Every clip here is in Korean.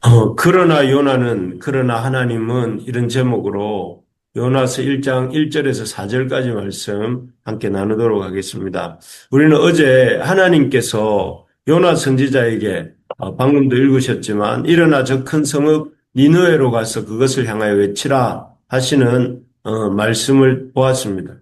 어, 그러나 요나는, 그러나 하나님은 이런 제목으로 요나서 1장 1절에서 4절까지 말씀 함께 나누도록 하겠습니다. 우리는 어제 하나님께서 요나 선지자에게 어, 방금도 읽으셨지만 일어나 저 큰 성읍 니느웨로 가서 그것을 향하여 외치라 하시는 어, 말씀을 보았습니다.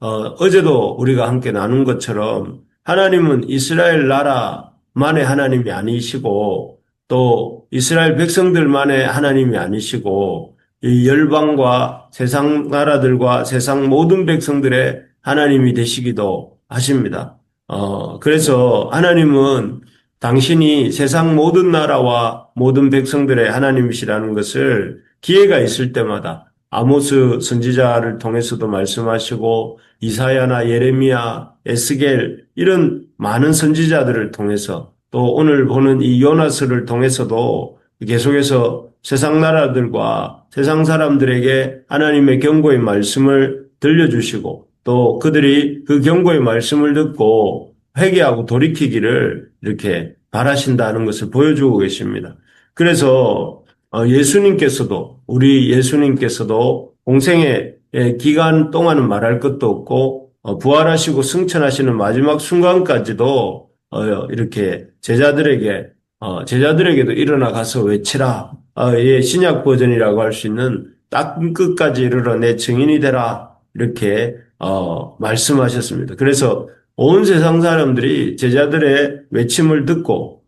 어, 제도 우리가 함께 나눈 것처럼 하나님은 이스라엘 나라만의 하나님이 아니시고 또 이스라엘 백성들만의 하나님이 아니시고 이 열방과 세상 나라들과 세상 모든 백성들의 하나님이 되시기도 하십니다. 어, 그래서 하나님은 당신이 세상 모든 나라와 모든 백성들의 하나님이시라는 것을 기회가 있을 때마다 아모스 선지자를 통해서도 말씀하시고 이사야나 예레미야, 에스겔 이런 많은 선지자들을 통해서 또 오늘 보는 이 요나스를 통해서도 계속해서 세상 나라들과 세상 사람들에게 하나님의 경고의 말씀을 들려주시고 또 그들이 그 경고의 말씀을 듣고 회개하고 돌이키기를 이렇게 바라신다는 것을 보여주고 계십니다. 그래서 어, 예수님께서도 우리 예수님께서도 공생의 기간 동안은 말할 것도 없고 어, 부활하시고 승천하시는 마지막 순간까지도 어, 이렇게 제자들에게 제자들에게도 일어나 가서 외치라. 예, 신약 버전이라고 할 수 있는 딱 끝까지 이르러 내 증인이 되라. 이렇게 말씀하셨습니다. 그래서 온 세상 사람들이 제자들의 외침을 듣고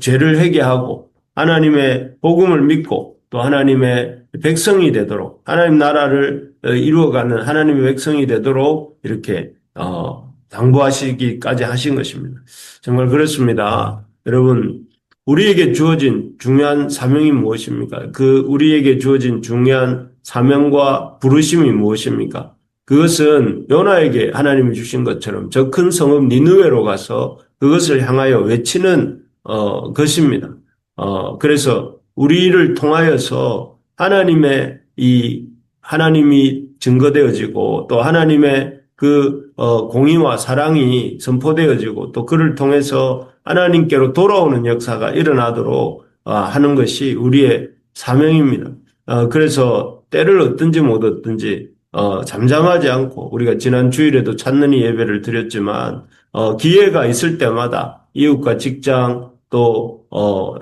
죄를 회개하고 하나님의 복음을 믿고 또 하나님의 백성이 되도록 하나님 나라를 어, 이루어가는 하나님의 백성이 되도록 이렇게 어, 당부하시기까지 하신 것입니다. 정말 그렇습니다. 여러분 우리에게 주어진 중요한 사명이 무엇입니까? 그 우리에게 주어진 중요한 사명과 부르심이 무엇입니까? 그것은 요나에게 하나님이 주신 것처럼 저 큰 성읍 니느웨로 가서 그것을 향하여 외치는 어, 것입니다. 어, 그래서 우리를 통하여서 하나님의 이 하나님이 증거되어지고 또 하나님의 그 어, 공의와 사랑이 선포되어지고 또 그를 통해서 하나님께로 돌아오는 역사가 일어나도록 어, 하는 것이 우리의 사명입니다. 어, 그래서 때를 얻든지 못 얻든지 어, 잠잠하지 않고 우리가 지난 주일에도 찾는 이 예배를 드렸지만 어, 기회가 있을 때마다 이웃과 직장 또, 어,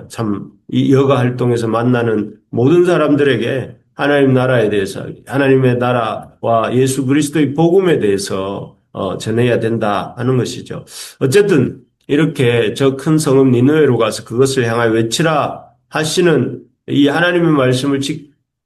여가 활동에서 만나는 모든 사람들에게 하나님 나라에 대해서, 하나님의 나라와 예수 그리스도의 복음에 대해서, 어, 전해야 된다 하는 것이죠. 어쨌든, 이렇게 저 큰 성읍 니느웨로 가서 그것을 향하여 외치라 하시는 이 하나님의 말씀을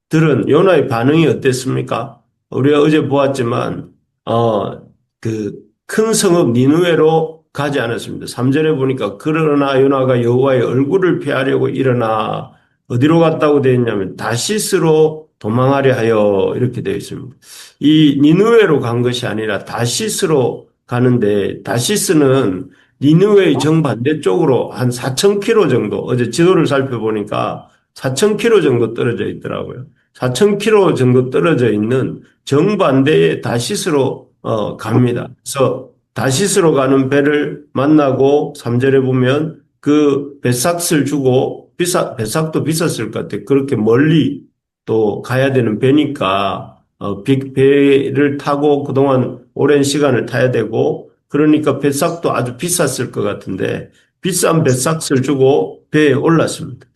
들은 요나의 반응이 어땠습니까? 우리가 어제 보았지만, 어, 그 큰 성읍 니느웨로 가지 않았습니다. 3절에 보니까 그러나 요나가 여호와의 얼굴을 피하려고 일어나 어디로 갔다고 되어 있냐면 다시스로 도망하려 하여 이렇게 되어 있습니다. 이 니누웨로 간 것이 아니라 다시스로 가는데 다시스는 니누웨의 정반대쪽으로 한 4,000km 정도 어제 지도를 살펴보니까 4,000km 정도 떨어져 있더라고요. 4,000km 정도 떨어져 있는 정반대의 다시스로 어, 갑니다. 그래서 다시스로 가는 배를 만나고 3절에 보면 그 배삭을 주고 비싸 배삭도 비쌌을 것 같아요. 그렇게 멀리 또 가야 되는 배니까 어, 배를 타고 그동안 오랜 시간을 타야 되고 그러니까 배삭도 아주 비쌌을 것 같은데 비싼 배삭을 주고 배에 올랐습니다.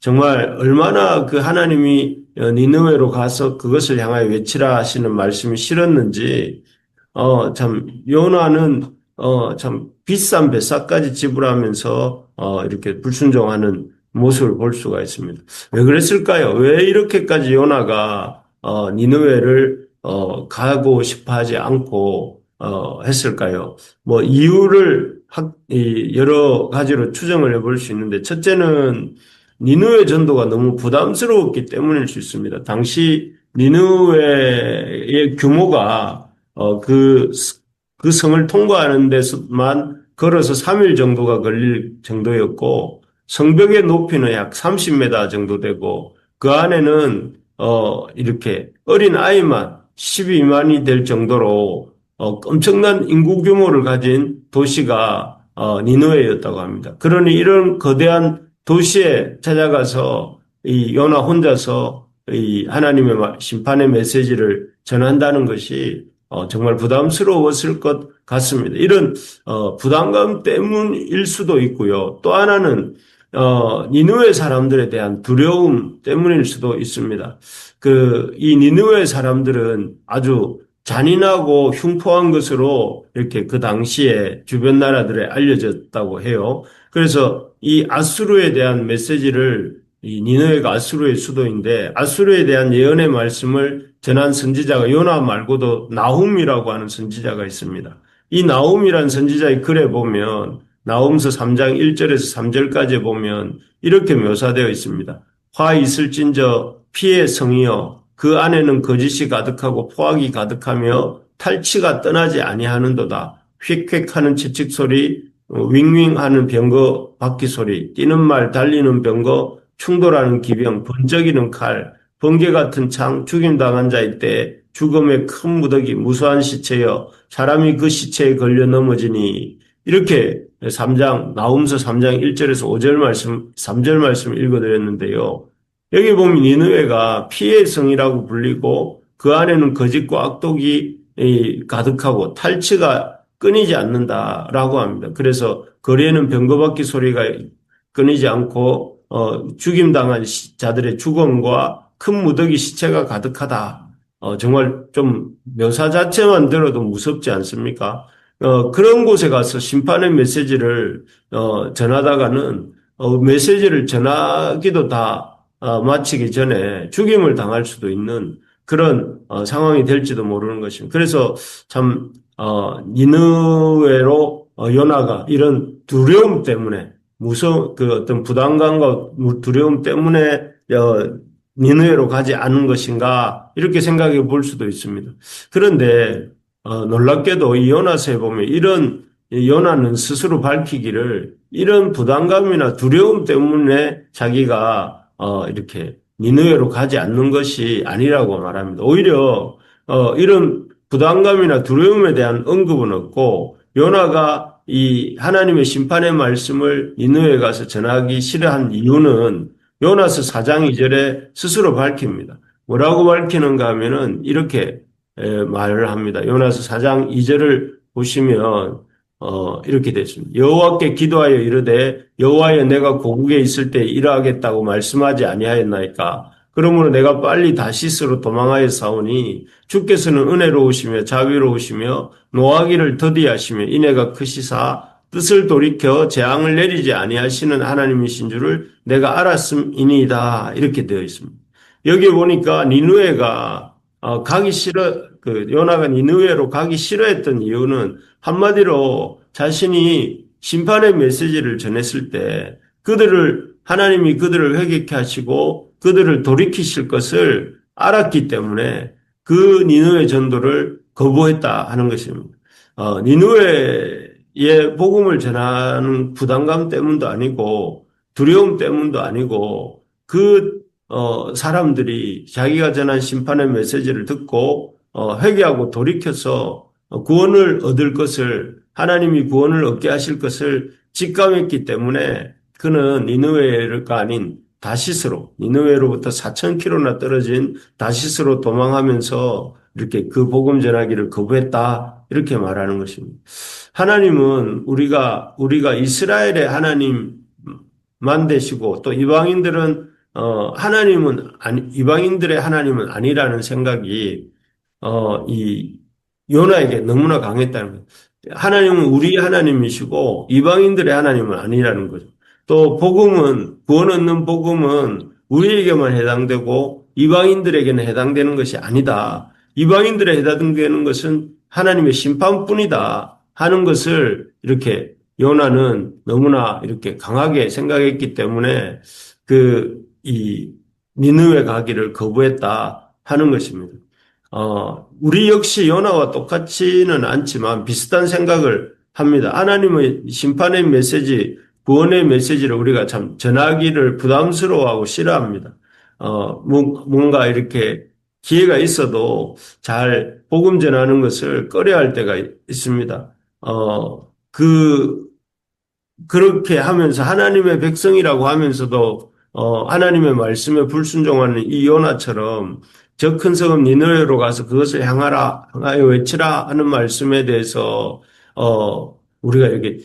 정말 얼마나 그 하나님이 니느웨로 가서 그것을 향하여 외치라 하시는 말씀이 싫었는지 어, 참, 요나는, 어, 참, 비싼 배사까지 지불하면서, 어, 이렇게 불순종하는 모습을 볼 수가 있습니다. 왜 그랬을까요? 왜 이렇게까지 요나가, 어, 니느웨를, 어, 가고 싶어 하지 않고, 어, 했을까요? 뭐, 이유를 학, 이, 여러 가지로 추정을 해볼 수 있는데, 첫째는 니느웨 전도가 너무 부담스러웠기 때문일 수 있습니다. 당시 니느웨의 규모가 어, 그, 그 성을 통과하는 데서만 걸어서 3일 정도가 걸릴 정도였고, 성벽의 높이는 약 30m 정도 되고, 그 안에는, 어, 이렇게 어린 아이만 12만이 될 정도로, 어, 엄청난 인구 규모를 가진 도시가, 어, 니누에였다고 합니다. 그러니 이런 거대한 도시에 찾아가서 이 요나 혼자서 이 하나님의 심판의 메시지를 전한다는 것이 어, 정말 부담스러웠을 것 같습니다. 이런 어, 부담감 때문일 수도 있고요. 또 하나는 어, 니누의 사람들에 대한 두려움 때문일 수도 있습니다. 그, 이 니누의 사람들은 아주 잔인하고 흉포한 것으로 이렇게 그 당시에 주변 나라들에 알려졌다고 해요. 그래서 이 아수르에 대한 메시지를 이 니느웨가 아수르의 수도인데 아수르에 대한 예언의 말씀을 전한 선지자가 요나 말고도 나훔이라고 하는 선지자가 있습니다. 이 나훔이라는 선지자의 글에 보면 나홈서 3장 1절에서 3절까지 보면 이렇게 묘사되어 있습니다. 화 있을진저 피의 성이여 그 안에는 거짓이 가득하고 포악이 가득하며 탈취가 떠나지 아니하는도다. 휙휙하는 채찍 소리, 윙윙하는 병거 바퀴 소리, 뛰는 말 달리는 병거 충돌하는 기병, 번쩍이는 칼, 번개 같은 창, 죽임 당한 자일 때 죽음의 큰 무더기, 무수한 시체여 사람이 그 시체에 걸려 넘어지니 이렇게 3장 나움서 3장 1절에서 5절 말씀 3절 말씀 읽어드렸는데요. 여기 보면 니느웨가 피해 성이라고 불리고 그 안에는 거짓과 악독이 가득하고 탈취가 끊이지 않는다라고 합니다. 그래서 거리에는 병거바퀴 소리가 끊이지 않고 어, 죽임당한 자들의 죽음과 큰 무더기 시체가 가득하다. 어, 정말 좀 묘사 자체만 들어도 무섭지 않습니까? 어, 그런 곳에 가서 심판의 메시지를 어, 전하다가는 어, 메시지를 전하기도 다 어, 마치기 전에 죽임을 당할 수도 있는 그런 어, 상황이 될지도 모르는 것입니다. 그래서 참 어, 니느웨로 어, 요나가 이런 두려움 때문에 무서 그 어떤 부담감과 두려움 때문에 어, 니느웨로 가지 않은 것인가 이렇게 생각해 볼 수도 있습니다. 그런데 어, 놀랍게도 이 요나서에 보면 이런 요나는 스스로 밝히기를 이런 부담감이나 두려움 때문에 자기가 어, 이렇게 니느웨로 가지 않는 것이 아니라고 말합니다. 오히려 어, 이런 부담감이나 두려움에 대한 언급은 없고 요나가 이 하나님의 심판의 말씀을 니느웨 가서 전하기 싫어한 이유는 요나스 4장 2절에 스스로 밝힙니다. 뭐라고 밝히는가 하면은 이렇게 말을 합니다. 요나스 4장 2절을 보시면 어, 이렇게 됐습니다. 여호와께 기도하여 이르되 여호와여 내가 고국에 있을 때 일하겠다고 말씀하지 아니하였나이까 그러므로 내가 빨리 다시스로 도망하여 사오니 주께서는 은혜로우시며 자비로우시며 노하기를 더디하시며 이내가 크시사 뜻을 돌이켜 재앙을 내리지 아니하시는 하나님이신 줄을 내가 알았음이니이다 이렇게 되어 있습니다. 여기 보니까 니누에가 어, 가기 싫어 그 요나가 니누에로 가기 싫어했던 이유는 한마디로 자신이 심판의 메시지를 전했을 때 그들을 하나님이 그들을 회개케 하시고 그들을 돌이키실 것을 알았기 때문에 그 니누의 전도를 거부했다 하는 것입니다. 어, 니누 의 복음을 전하는 부담감 때문도 아니고 두려움 때문도 아니고 그 어, 사람들이 자기가 전한 심판의 메시지를 듣고 어, 회개하고 돌이켜서 구원을 얻을 것을 하나님이 구원을 얻게 하실 것을 직감했기 때문에 그는 니누웨가 아닌 다시스로 니느웨로부터 4천 킬로나 떨어진 다시스로 도망하면서 이렇게 그 복음 전하기를 거부했다 이렇게 말하는 것입니다. 하나님은 우리가 우리가 이스라엘의 하나님만 되시고 또 이방인들은 어 하나님은 아니 이방인들의 하나님은 아니라는 생각이 어이 요나에게 너무나 강했다는 거예요. 하나님은 우리 하나님이시고 이방인들의 하나님은 아니라는 거죠. 또 복음은 구원 얻는 복음은 우리에게만 해당되고 이방인들에게는 해당되는 것이 아니다. 이방인들에 해당되는 것은 하나님의 심판뿐이다 하는 것을 이렇게 요나는 너무나 이렇게 강하게 생각했기 때문에 그 이 니느웨 가기를 거부했다 하는 것입니다. 어, 우리 역시 요나와 똑같지는 않지만 비슷한 생각을 합니다. 하나님의 심판의 메시지 구원의 메시지를 우리가 참 전하기를 부담스러워하고 싫어합니다. 어, 뭔가 이렇게 기회가 있어도 잘 복음 전하는 것을 꺼려할 때가 있습니다. 어, 그 그렇게 하면서 하나님의 백성이라고 하면서도 어, 하나님의 말씀에 불순종하는 이 요나처럼 저 큰 성읍 니느웨로 가서 그것을 향하라 향하여 외치라 하는 말씀에 대해서 어, 우리가 이렇게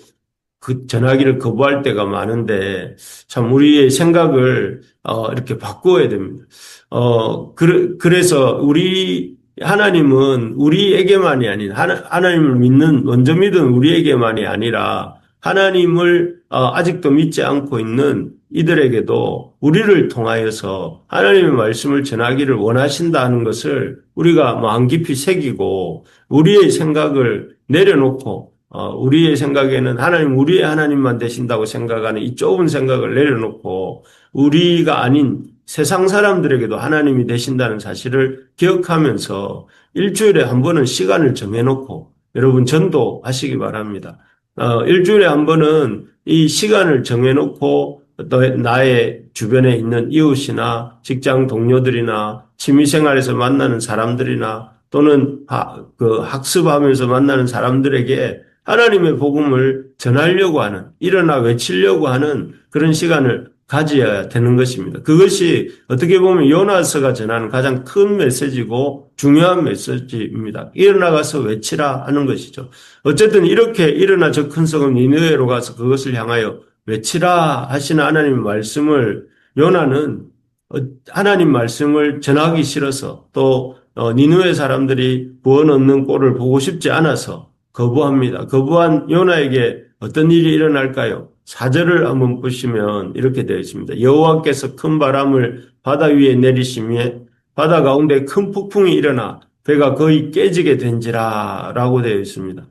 그 전하기를 거부할 때가 많은데 참 우리의 생각을 어, 이렇게 바꾸어야 됩니다. 어, 그, 그래서 우리 하나님은 우리에게만이 아닌 하나, 하나님을 믿는 먼저 믿은 우리에게만이 아니라 하나님을 어, 아직도 믿지 않고 있는 이들에게도 우리를 통하여서 하나님의 말씀을 전하기를 원하신다는 것을 우리가 마음 깊이 새기고 우리의 생각을 내려놓고 어, 우리의 생각에는 하나님 우리의 하나님만 되신다고 생각하는 이 좁은 생각을 내려놓고 우리가 아닌 세상 사람들에게도 하나님이 되신다는 사실을 기억하면서 일주일에 한 번은 시간을 정해놓고 여러분 전도하시기 바랍니다. 어, 일주일에 한 번은 이 시간을 정해놓고 또 나의 주변에 있는 이웃이나 직장 동료들이나 취미생활에서 만나는 사람들이나 또는 하, 그 학습하면서 만나는 사람들에게 하나님의 복음을 전하려고 하는 일어나 외치려고 하는 그런 시간을 가져야 되는 것입니다. 그것이 어떻게 보면 요나서가 전하는 가장 큰 메시지고 중요한 메시지입니다. 일어나가서 외치라 하는 것이죠. 어쨌든 이렇게 일어나 저 큰 성은 니느웨로 가서 그것을 향하여 외치라 하시는 하나님 말씀을 요나는 어, 하나님 말씀을 전하기 싫어서 또 어, 니느웨 사람들이 구원 얻는 꼴을 보고 싶지 않아서 거부합니다. 거부한 요나에게 어떤 일이 일어날까요? 사절을 한번 보시면 이렇게 되어 있습니다. 여호와께서 큰 바람을 바다 위에 내리시며 바다 가운데 큰 폭풍이 일어나 배가 거의 깨지게 된지라 라고 되어 있습니다.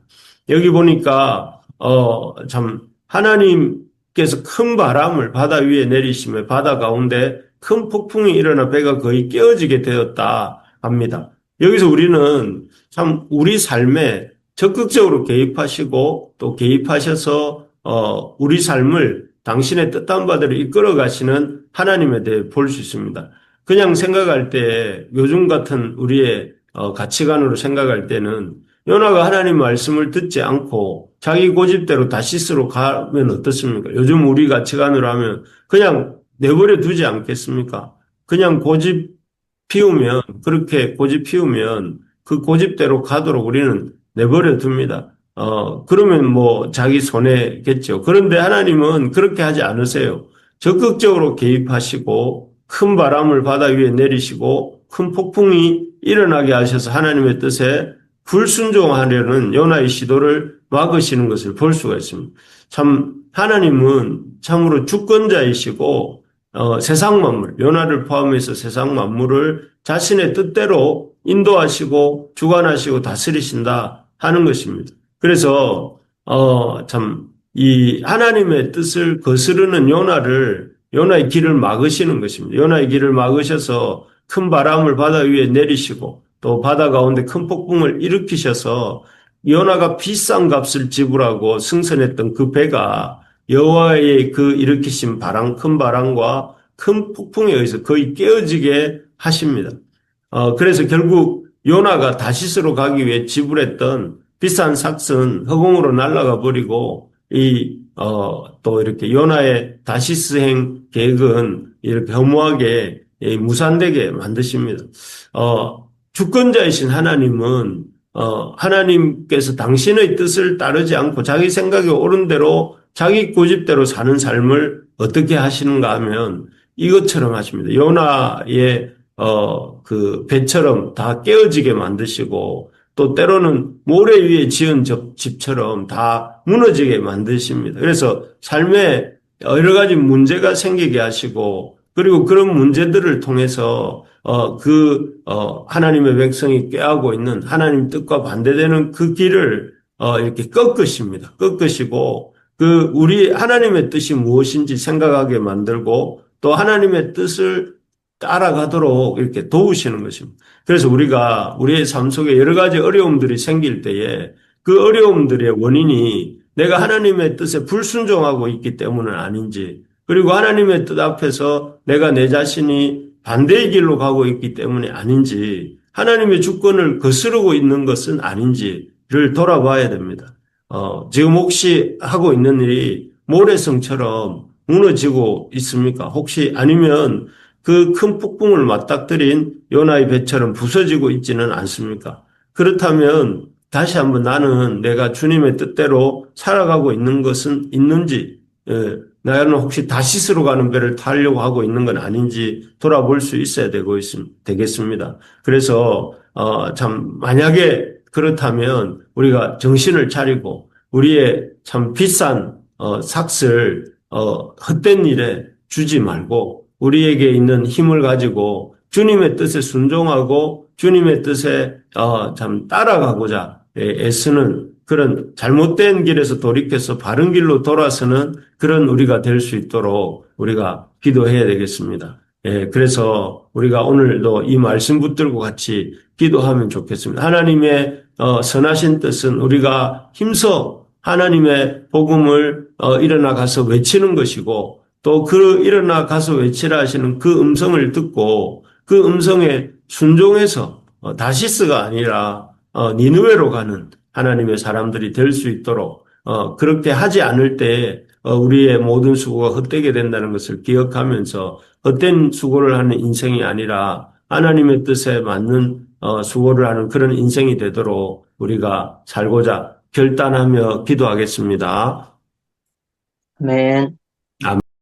여기 보니까 어 참 하나님께서 큰 바람을 바다 위에 내리시며 바다 가운데 큰 폭풍이 일어나 배가 거의 깨어지게 되었다 합니다. 여기서 우리는 참 우리 삶에 적극적으로 개입하시고 또 개입하셔서 어, 우리 삶을 당신의 뜻한 바대로 이끌어 가시는 하나님에 대해 볼 수 있습니다. 그냥 생각할 때 요즘 같은 우리의 어, 가치관으로 생각할 때는 요나가 하나님 말씀을 듣지 않고 자기 고집대로 다시스로 가면 어떻습니까? 요즘 우리 가치관으로 하면 그냥 내버려 두지 않겠습니까? 그냥 고집 피우면 그렇게 고집 피우면 그 고집대로 가도록 우리는 내버려 둡니다. 어, 그러면 뭐 자기 손해겠죠. 그런데 하나님은 그렇게 하지 않으세요. 적극적으로 개입하시고 큰 바람을 바다 위에 내리시고 큰 폭풍이 일어나게 하셔서 하나님의 뜻에 불순종하려는 요나의 시도를 막으시는 것을 볼 수가 있습니다. 참 하나님은 참으로 주권자이시고 어, 세상 만물, 요나를 포함해서 세상 만물을 자신의 뜻대로 인도하시고 주관하시고 다스리신다 하는 것입니다. 그래서 어 참 이 하나님의 뜻을 거스르는 요나를 요나의 길을 막으시는 것입니다. 요나의 길을 막으셔서 큰 바람을 바다 위에 내리시고 또 바다 가운데 큰 폭풍을 일으키셔서 요나가 비싼 값을 지불하고 승선했던 그 배가 여호와의 그 일으키신 바람 큰 바람과 큰 폭풍에 의해서 거의 깨어지게 하십니다. 어, 그래서 결국 요나가 다시스로 가기 위해 지불했던 비싼 삭은 허공으로 날아가 버리고 이, 어, 또 이렇게 요나의 다시스행 계획은 이렇게 허무하게 무산되게 만드십니다. 어, 주권자이신 하나님은 어, 하나님께서 당신의 뜻을 따르지 않고 자기 생각에 옳은 대로 자기 고집대로 사는 삶을 어떻게 하시는가 하면 이것처럼 하십니다. 요나의 어, 그 배처럼 다 깨어지게 만드시고 또 때로는 모래 위에 지은 집처럼 다 무너지게 만드십니다. 그래서 삶에 여러 가지 문제가 생기게 하시고 그리고 그런 문제들을 통해서 어, 그 어, 하나님의 백성이 꾀하고 있는 하나님 뜻과 반대되는 그 길을 어, 이렇게 꺾으십니다. 꺾으시고 그 우리 하나님의 뜻이 무엇인지 생각하게 만들고 또 하나님의 뜻을 따라가도록 이렇게 도우시는 것입니다. 그래서 우리가 우리의 삶 속에 여러 가지 어려움들이 생길 때에 그 어려움들의 원인이 내가 하나님의 뜻에 불순종하고 있기 때문은 아닌지 그리고 하나님의 뜻 앞에서 내가 내 자신이 반대의 길로 가고 있기 때문에 아닌지 하나님의 주권을 거스르고 있는 것은 아닌지를 돌아봐야 됩니다. 어, 지금 혹시 하고 있는 일이 모래성처럼 무너지고 있습니까? 혹시 아니면 그 큰 폭풍을 맞닥뜨린 요나의 배처럼 부서지고 있지는 않습니까? 그렇다면 다시 한번 나는 내가 주님의 뜻대로 살아가고 있는 것은 있는지, 예, 나는 혹시 다시스로 가는 배를 타려고 하고 있는 건 아닌지 돌아볼 수 있어야 되고 있, 되겠습니다. 그래서, 어, 참, 만약에 그렇다면 우리가 정신을 차리고 우리의 참 비싼, 어, 삭슬, 어, 헛된 일에 주지 말고 우리에게 있는 힘을 가지고 주님의 뜻에 순종하고 주님의 뜻에 어, 참 따라가고자 애쓰는 그런 잘못된 길에서 돌이켜서 바른 길로 돌아서는 그런 우리가 될 수 있도록 우리가 기도해야 되겠습니다. 예, 그래서 우리가 오늘도 이 말씀 붙들고 같이 기도하면 좋겠습니다. 하나님의 어, 선하신 뜻은 우리가 힘써 하나님의 복음을 어, 일어나 가서 외치는 것이고 또 그 일어나 가서 외치라 하시는 그 음성을 듣고 그 음성에 순종해서 어, 다시스가 아니라 어, 니누웨로 가는 하나님의 사람들이 될 수 있도록 어, 그렇게 하지 않을 때 어, 우리의 모든 수고가 헛되게 된다는 것을 기억하면서 헛된 수고를 하는 인생이 아니라 하나님의 뜻에 맞는 어, 수고를 하는 그런 인생이 되도록 우리가 살고자 결단하며 기도하겠습니다. 아멘.